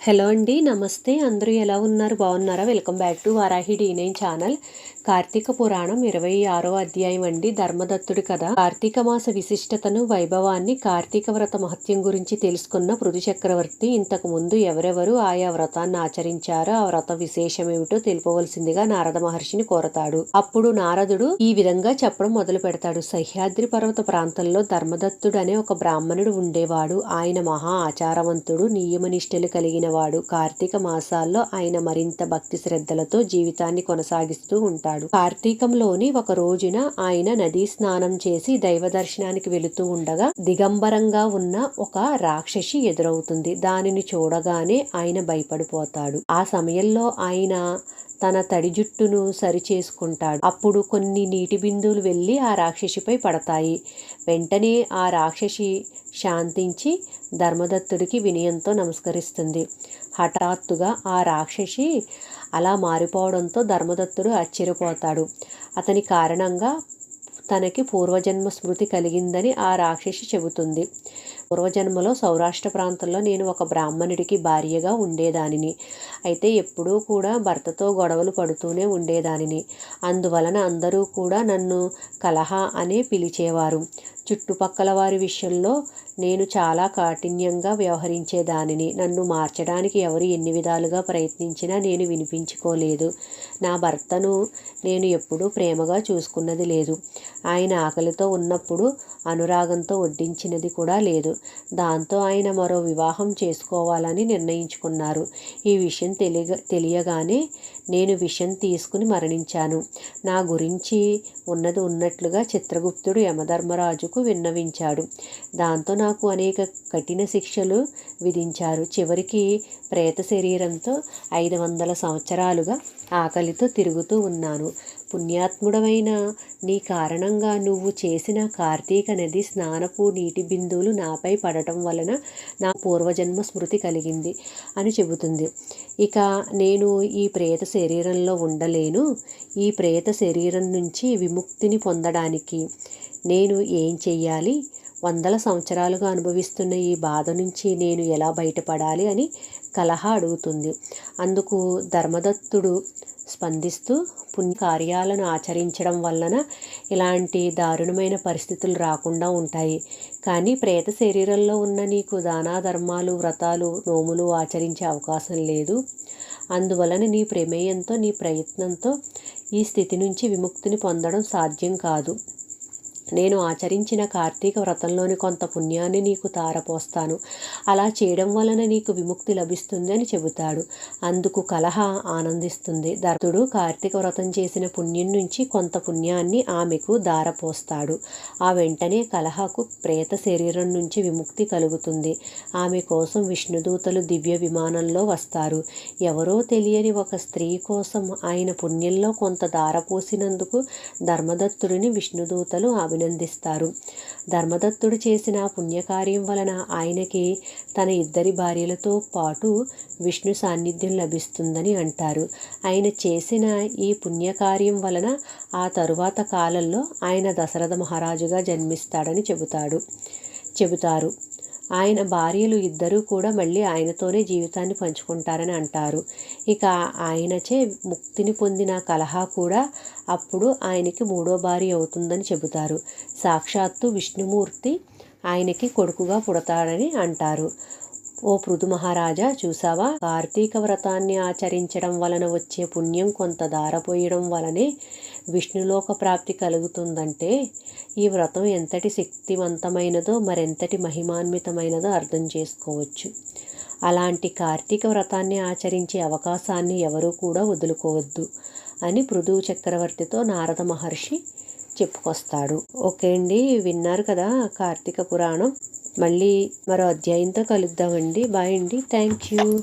Hello అండి నమస్తే. అందరూ ఎలా ఉన్నారు? బాగున్నారా? Welcome back to Varahi D nine channel. Karthika Puranam ఇరవై ఆరో అధ్యాయం అండి. ధర్మదత్తుడి కథ. కార్తీక మాస విశిష్టతను వైభవాన్ని కార్తీక వ్రత మహత్యం గురించి తెలుసుకున్న పృథు చక్రవర్తి ఇంతకు ముందు ఎవరెవరు ఆయా వ్రతాన్ని ఆచరించారో ఆ వ్రత విశేషమేమిటో తెలుపవలసిందిగా నారద మహర్షిని కోరతాడు. అప్పుడు నారదుడు ఈ విధంగా చెప్పడం మొదలు పెడతాడు. సహ్యాద్రి పర్వత ప్రాంతంలో ధర్మదత్తుడు అనే ఒక బ్రాహ్మణుడు ఉండేవాడు. ఆయన మహా ఆచారవంతుడు నియమనిష్టలు కలిగిన వాడు. కార్తీక మాసాల్లో ఆయన మరింత భక్తి శ్రద్ధలతో జీవితాన్ని కొనసాగిస్తూ ఉంటాడు. కార్తీకంలోని ఒక రోజున ఆయన నదీ స్నానం చేసి దైవ దర్శనానికి వెళుతూ ఉండగా దిగంబరంగా ఉన్న ఒక రాక్షసి ఎదురవుతుంది. దానిని చూడగానే ఆయన భయపడిపోతాడు. ఆ సమయంలో ఆయన తన తడి జుట్టును సరిచేసుకుంటాడు. అప్పుడు కొన్ని నీటి బిందువులు వెళ్ళి ఆ రాక్షసిపై పడతాయి. వెంటనే ఆ రాక్షసి శాంతించి ధర్మదత్తుడికి వినయంతో నమస్కరిస్తుంది. హఠాత్తుగా ఆ రాక్షసి అలా మారిపోవడంతో ధర్మదత్తుడు ఆశ్చర్యపోతాడు. అతని కారణంగా తనకి పూర్వజన్మ స్మృతి కలిగిందని ఆ రాక్షసి చెబుతుంది. పూర్వజన్మలో సౌరాష్ట్ర ప్రాంతంలో నేను ఒక బ్రాహ్మణుడికి భార్యగా ఉండేదానిని. అయితే ఎప్పుడూ కూడా భర్తతో గొడవలు పడుతూనే ఉండేదానిని. అందువలన అందరూ కూడా నన్ను కలహ అనే పిలిచేవారు. చుట్టుపక్కల వారి విషయంలో నేను చాలా కాఠిన్యంగా వ్యవహరించేదానిని. నన్ను మార్చడానికి ఎవరు ఎన్ని విధాలుగా ప్రయత్నించినా నేను వినిపించుకోలేదు. నా భర్తను నేను ఎప్పుడూ ప్రేమగా చూసుకున్నది లేదు. ఆయన ఆకలితో ఉన్నప్పుడు అనురాగంతో వడ్డించినది కూడా లేదు. దాంతో ఆయన మరో వివాహం చేసుకోవాలని నిర్ణయించుకున్నారు. ఈ విషయం తెలియ తెలియగానే నేను విషయం తీసుకుని మరణించాను. నా గురించి ఉన్నది ఉన్నట్లుగా చిత్రగుప్తుడు యమధర్మరాజుకు విన్నవించాడు. దాంతో నాకు అనేక కఠిన శిక్షలు విధించారు. చివరికి ప్రేత శరీరంతో ఐదు వందల సంవత్సరాలుగా ఆకలితో తిరుగుతూ ఉన్నాను. పుణ్యాత్ముడమైన నీ కారణంగా నువ్వు చేసిన కార్తీక నది స్నానపు నీటి బిందువులు నాపై పడటం వలన నా పూర్వజన్మ స్మృతి కలిగింది అని చెబుతుంది. ఇక నేను ఈ ప్రేత శరీరంలో ఉండలేను. ఈ ప్రేత శరీరం నుంచి విముక్తిని పొందడానికి నేను ఏం చెయ్యాలి? వందల సంవత్సరాలుగా అనుభవిస్తున్న ఈ బాధ నుంచి నేను ఎలా బయటపడాలి అని కలహ అడుగుతుంది. అందుకు ధర్మదత్తుడు స్పందిస్తూ పుణ్య కార్యాలను ఆచరించడం వలన ఇలాంటి దారుణమైన పరిస్థితులు రాకుండా ఉంటాయి. కానీ ప్రేత శరీరంలో ఉన్న నీకు దానా ధర్మాలు వ్రతాలు నోములు ఆచరించే అవకాశం లేదు. అందువలన నీ ప్రమేయంతో నీ ప్రయత్నంతో ఈ స్థితి నుంచి విముక్తిని పొందడం సాధ్యం కాదు. నేను ఆచరించిన కార్తీక వ్రతంలోని కొంత పుణ్యాన్ని నీకు తారపోస్తాను. అలా చేయడం వలన నీకు విముక్తి లభిస్తుంది అని చెబుతాడు. అందుకు కలహ ఆనందిస్తుంది. దర్తుడు కార్తీక వ్రతం చేసిన పుణ్యం నుంచి కొంత పుణ్యాన్ని ఆమెకు దారపోస్తాడు ఆ వెంటనే కలహకు ప్రేత శరీరం నుంచి విముక్తి కలుగుతుంది. ఆమె కోసం విష్ణుదూతలు దివ్య విమానంలో వస్తారు. ఎవరో తెలియని ఒక స్త్రీ కోసం ఆయన పుణ్యంలో కొంత దారపోసినందుకు ధర్మదత్తుడిని విష్ణుదూతలు ఆమె అభినందిస్తారు ధర్మదత్తుడు చేసిన పుణ్యకార్యం వలన ఆయనకి తన ఇద్దరి భార్యలతో పాటు విష్ణు సాన్నిధ్యం లభిస్తుందని అంటారు. ఆయన చేసిన ఈ పుణ్యకార్యం వలన ఆ తరువాత కాలంలో ఆయన దశరథ మహారాజుగా జన్మిస్తాడని చెబుతాడు. చెబుతారు. ఆయన భార్యలు ఇద్దరూ కూడా మళ్ళీ ఆయనతోనే జీవితాన్ని పంచుకుంటారని అంటారు. ఇక ఆయనచే ముక్తిని పొందిన కలహ కూడా అప్పుడు ఆయనకి మూడో భార్య అవుతుందని చెబుతారు. సాక్షాత్తు విష్ణుమూర్తి ఆయనకి కొడుకుగా పుడతాడని అంటారు. ఓ పృథు మహారాజా చూసావా కార్తీక వ్రతాన్ని ఆచరించడం వలన వచ్చే పుణ్యం కొంత దారపోయడం వలనే విష్ణులోక ప్రాప్తి కలుగుతుందంటే ఈ వ్రతం ఎంతటి శక్తివంతమైనదో మరెంతటి మహిమాన్వితమైనదో అర్థం చేసుకోవచ్చు. అలాంటి కార్తీక వ్రతాన్ని ఆచరించే అవకాశాన్ని ఎవరూ కూడా వదులుకోవద్దు అని పృథువు చక్రవర్తితో నారద మహర్షి చెప్పుకొస్తాడు. ఓకే అండి విన్నారు కదా కార్తీక పురాణం. మళ్ళీ మరో అధ్యాయంతో కలుద్దామండి. బాయ్ అండి. Thank you.